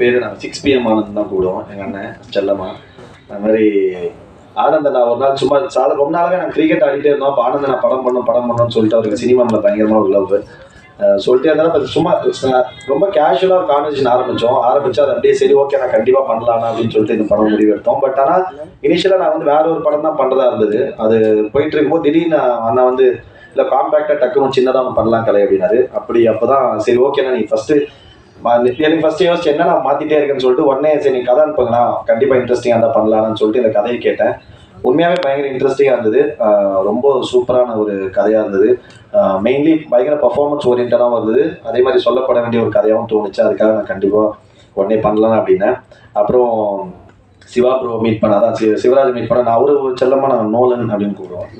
பேர் நாங்கள் six PM Anand தான் கூடுவோம் எங்கள் அண்ணன் செல்லம்மா. அது மாதிரி ஆனந்தண்ணா ஒரு நாள் சும்மா சால ரொம்ப நாளாக நாங்கள் கிரிக்கெட் ஆடிட்டே இருந்தோம். அப்போ ஆனந்த நான் படம் பண்ணோம் படம் பண்ணணும்னு சொல்லிட்டு அவருக்கு சினிமா மேலே பயங்கரமாக ஒரு லவ் சொல்லிட்டே இருந்தாலும் சும்மா ரொம்ப கேஷுவலாக ஒரு கான்வர்சேஷன் ஆரம்பித்தோம் ஆரம்பிச்சு அது அப்படியே சரி ஓகே நான் கண்டிப்பாக பண்ணலாம் அப்படின்னு சொல்லிட்டு இந்த படம் முடிவு எடுத்தோம். பட் ஆனால் இனிஷியலாக நான் வந்து வேற ஒரு படம் தான் பண்ணுறதா இருந்தது. அது போயிட்டு இருக்கும்போது திடீர்னு அண்ணா வந்து இல்லை காம்பேக்டாக டக்குனு சின்னதாக பண்ணலாம் கலை அப்படின்னாரு. அப்படி அப்போ தான் சரி ஓகேண்ணா நீ ஃபஸ்ட்டு எனக்கு ஃபர்ஸ்ட் யோசிச்சு என்ன நான் மாத்திட்டே இருக்கேன்னு சொல்லிட்டு உடனே சரி நீ கதை அனுப்புங்கண்ணா கண்டிப்பா இன்ட்ரெஸ்டிங்காக தான் பண்ணலாம்னு சொல்லிட்டு இந்த கதையை கேட்டேன். உண்மையாவே பயங்கர இன்ட்ரெஸ்டிங்காக இருந்தது. ரொம்ப சூப்பரான ஒரு கதையாக இருந்தது. மெயின்லி பயங்கர பர்ஃபார்மன்ஸ் ஓரியன்டாகவும் இருந்தது. அதே மாதிரி சொல்லப்பட வேண்டிய ஒரு கதையாகவும் தோணுச்சு. அதுக்காக நான் கண்டிப்பாக உடனே பண்ணலாம் அப்படின்னேன். அப்புறம் சிவா ப்ரோ மீட் பண்ண அதான் சிவராஜ் மீட் பண்ண நான் அவரு செல்லமாக செல்லமா நான் நோலன் அப்படின்னு கூப்பிடுவோம்.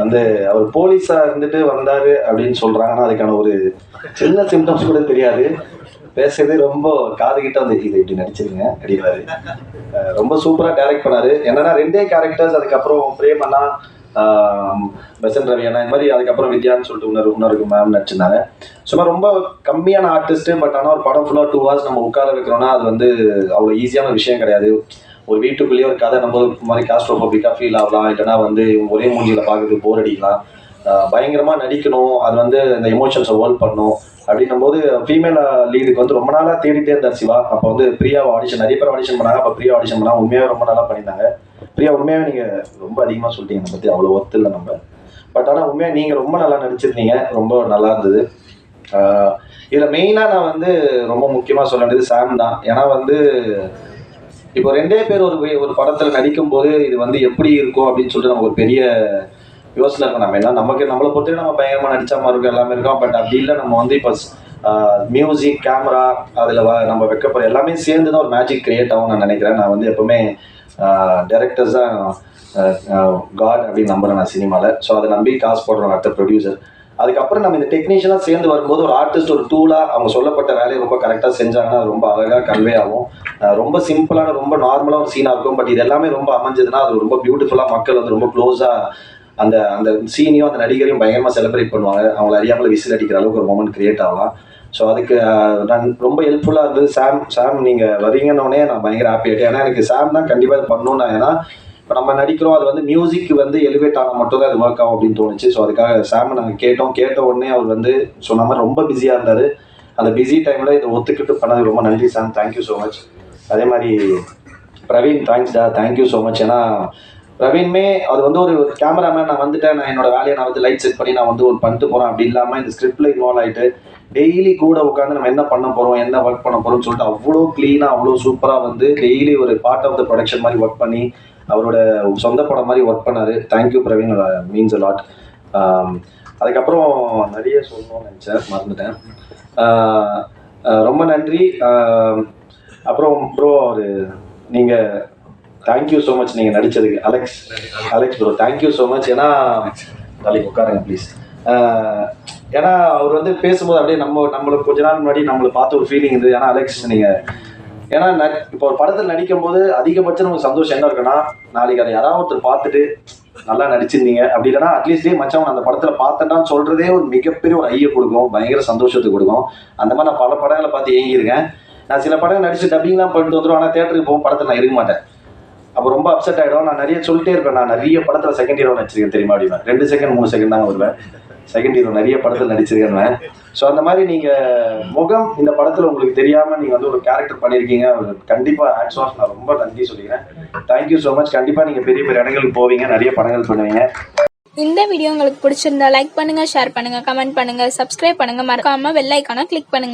வந்து அவர் போலீஸா இருந்துட்டு வந்தாரு அப்படின்னு சொல்றாங்கன்னா அதுக்கான ஒரு சின்ன சிம்டம்ஸ் கூட தெரியாது. பேசுறது ரொம்ப காது கிட்ட வந்து இது இப்படி நடிச்சிருங்க அப்படிங்கிறாரு ரொம்ப சூப்பரா டைரக்ட் பண்ணாரு. என்னன்னா ரெண்டே கேரக்டர்ஸ் அதுக்கப்புறம் பிரேம் அண்ணா பெசன் ரவி அண்ணா இந்த மாதிரி அதுக்கப்புறம் வித்யான்னு சொல்லிட்டு உணர்வு இன்னொரு மேம் நடிச்சிருந்தாங்க. சும்மா ரொம்ப கம்மியான ஆர்டிஸ்ட் பட் ஆனால் ஒரு படம் ஃபுல்லாக டூ ஹவர்ஸ் நம்ம உட்கார வைக்கிறோம்னா அது வந்து அவ்வளோ ஈஸியான விஷயம் கிடையாது. ஒரு வீட்டுக்குள்ளேயே ஒரு கதை நம்ம ஒரு மாதிரி காஸ்ட்ரோஃபோபிக்காக ஃபீல் ஆகலாம். இல்லைன்னா வந்து ஒரே மூஞ்சியில் பார்க்கறதுக்கு போர் அடிக்கலாம். பயங்கரமாக நடிக்கணும். அது வந்து இந்த எமோஷன்ஸை ஹோல்ட் பண்ணணும். அப்படின்னும் போது ஃபீமேல் லீடுக்கு வந்து ரொம்ப நாளாக தேடிட்டே இருந்தார் சிவா. அப்போ வந்து பிரியா ஆடிஷன் நிறைய பேர் ஆடிஷன் பண்ணாங்க. அப்போ பிரியா ஆடிஷன் பண்ணாங்க. உண்மையாகவே ரொம்ப நல்லா பண்ணியிருந்தாங்க. பிரியா உண்மையாகவே நீங்கள் ரொம்ப அதிகமாக சொல்லிட்டீங்க என்னை பற்றி அவ்வளோ ஒத்து இல்லை நம்ம. பட் ஆனால் உண்மையாக நீங்கள் ரொம்ப நல்லா நடிச்சிருந்தீங்க. ரொம்ப நல்லா இருந்தது. இதில் மெயினாக நான் வந்து ரொம்ப முக்கியமாக சொல்ல வேண்டியது சாம் தான். ஏன்னா வந்து இப்போ ரெண்டே பேர் ஒரு ஒரு படத்துல நடிக்கும் போது இது வந்து எப்படி இருக்கும் அப்படின்னு சொல்லிட்டு நமக்கு ஒரு பெரிய யோசனை இருக்கும். நம்ம என்ன நமக்கு நம்மளை பொறுத்தவரை நம்ம பயங்கரமா நடிச்ச மாதிரி இருக்கும் எல்லாமே இருக்கும். பட் அப்படி இல்லை நம்ம வந்து இப்போ மியூசிக் கேமரா அதில் நம்ம வைக்கப்படுற எல்லாமே சேர்ந்து தான் ஒரு மேஜிக் கிரியேட் ஆகும் நான் நினைக்கிறேன். நான் வந்து எப்பவுமே டேரக்டர்ஸ் தான் காட் அப்படின்னு நம்புறேன் நான் சினிமாவில் ஸோ அதை நம்பி காசு போடுறோம் அடுத்த ப்ரொடியூசர் அதுக்கப்புறம் நம்ம இந்த டெக்னீஷியனாக சேர்ந்து வரும்போது ஒரு ஆர்டிஸ்ட் ஒரு டூலாக அவங்க சொல்லப்பட்ட வேலையை ரொம்ப கரெக்டாக செஞ்சாங்கன்னா அது ரொம்ப அழகாக கன்வே ஆகும். ரொம்ப சிம்பிளான ரொம்ப நார்மலாக ஒரு சீனாக இருக்கும். பட் இது எல்லாமே ரொம்ப அமைஞ்சதுன்னா அது ரொம்ப பியூட்டிஃபுல்லாக மக்கள் வந்து ரொம்ப க்ளோஸாக அந்த அந்த சீனையும் அந்த நடிகரையும் பயங்கரமாக செலிப்ரேட் பண்ணுவாங்க. அவங்கள அறியாமல் விசில் அடிக்கிற அளவுக்கு ஒரு மூமெண்ட் கிரியேட் ஆகலாம். ஸோ அதுக்கு நான் ரொம்ப ஹெல்ப்ஃபுல்லாக இருந்தது. சாம் சாம் நீங்கள் வரீங்கன்னொடனே நான் பயங்கர ஹாப்பி ஆகிட்டேன் ஏன்னா எனக்கு சாம் தான் கண்டிப்பாக இது பண்ணணும் ஏன்னா இப்போ நம்ம நடிக்கிறோம் அது வந்து மியூசிக் வந்து எலிவேட் ஆனால் மட்டும் தான் அது ஒர்க் ஆகும் அப்படின்னு தோணுச்சு. ஸோ அதுக்காக சாமை நாங்கள் கேட்டோம். கேட்ட உடனே அவர் வந்து சொன்ன மாதிரி ரொம்ப பிஸியாக இருந்தார். அந்த பிஸி டைமில் இதை ஒத்துக்கிட்டு பண்ணது ரொம்ப நன்றி சாம் தேங்க்யூ ஸோ மச் அதே மாதிரி பிரவீன் தேங்க்ஸ் டா தேங்க்யூ ஸோ மச் ஏன்னா பிரவீன்மே அது வந்து ஒரு கேமராமேன் நான் வந்துட்டேன். நான் என்னோட வேலையை நான் வந்து லைட் செட் பண்ணி நான் வந்து ஒரு பண்ணிட்டு போகிறேன் அப்படி இல்லாமல் இந்த ஸ்கிரிப்டில் இன்வால்வ் ஆகிட்டு டெய்லி கூட உட்காந்து நம்ம என்ன பண்ண போகிறோம் என்ன ஒர்க் பண்ண போகிறோம்னு சொல்லிட்டு அவ்வளோ க்ளீனாக அவ்வளோ சூப்பராக வந்து டெய்லி ஒரு பார்ட் ஆஃப் த ப்ரொடக்ஷன் மாதிரி ஒர்க் பண்ணி அவரோட சொந்த படம் மாதிரி ஒர்க் பண்ணாரு. Thank you Praveen means a lot அதுக்கப்புறம் நிறைய சொல்லணும்னு நினச்சேன் மறந்துட்டேன். Uh, uh, ரொம்ப நன்றி. Um, அப்புறம் ப்ரோ ஒரு நீங்கள் தேங்க்யூ ஸோ மச் நீங்கள் நடித்ததுக்கு Alex Alex bro thank you so much ஏன்னா நாளைக்கு உட்காருங்க ப்ளீஸ் uh, ஏன்னா அவர் வந்து பேசும்போது அப்படியே நம்ம நம்மளுக்கு கொஞ்ச நாள் முன்னாடி நம்மளை பார்த்து ஒரு ஃபீலிங் இருந்தது ஏன்னா அலெக்ஸ் நீங்கள் ஏன்னா இப்போ ஒரு படத்தில் நடிக்கும் போது அதிகபட்சம் நமக்கு சந்தோஷம் என்ன இருக்குன்னா நாளைக்கு அதை யாராவது ஒருத்தர் பார்த்துட்டு நல்லா நடிச்சிருந்தீங்க. அப்படி இல்லைன்னா அட்லீஸ்ட்லேயே மச்சவன் அந்த படத்தில் பார்த்தேன்டான்னு சொல்றதே ஒரு மிகப்பெரிய ஒரு ஐயை கொடுக்கும். பயங்கர சந்தோஷத்தை கொடுக்கும். அந்த மாதிரி நான் பல படங்களை பார்த்து ஏங்கியிருக்கேன். நான் சில படங்கள் நடிச்சு டப்பிங்லாம் பண்ணிட்டு வந்துடும் ஆனால் தேட்டருக்கு போகும் படத்தில் நான் இருக்க மாட்டேன். அப்போ ரொம்ப அப்செட் ஆகிடும் நான் நிறைய சொல்லிட்டே இருப்பேன். நான் நிறைய படத்தில் செகண்ட் ஹீரோ நடிச்சிருக்கேன் தெரியுமா அப்படின்னா. ரெண்டு செகண்ட் மூணு செகண்ட் தான் வருவேன். செகண்ட் ஹீரோ நிறைய படத்தில் நடிச்சிருக்கேன் ஸோ அந்த மாதிரி நீங்கள் முகம் இந்த படத்தில் உங்களுக்கு தெரியாமல் நீங்கள் வந்து ஒரு கேரக்டர் பண்ணியிருக்கீங்க ஒரு கண்டிப்பாக ஆக்ஸ் ஆஃப் நான் ரொம்ப நன்றி சொல்லிக்கிறேன். தேங்க்யூ ஸோ மச் கண்டிப்பாக நீங்கள் பெரிய பெரிய இடங்களுக்கு போவீங்க. நிறைய படங்கள் பண்ணுவீங்க. இந்த வீடியோ உங்களுக்கு பிடிச்சிருந்தா லைக் பண்ணுங்க ஷேர் பண்ணுங்க கமெண்ட் பண்ணுங்க சப்ஸ்கிரைப் பண்ணுங்க. மறக்காம வெள்ளைக்கான கிளிக் பண்ணுங்க.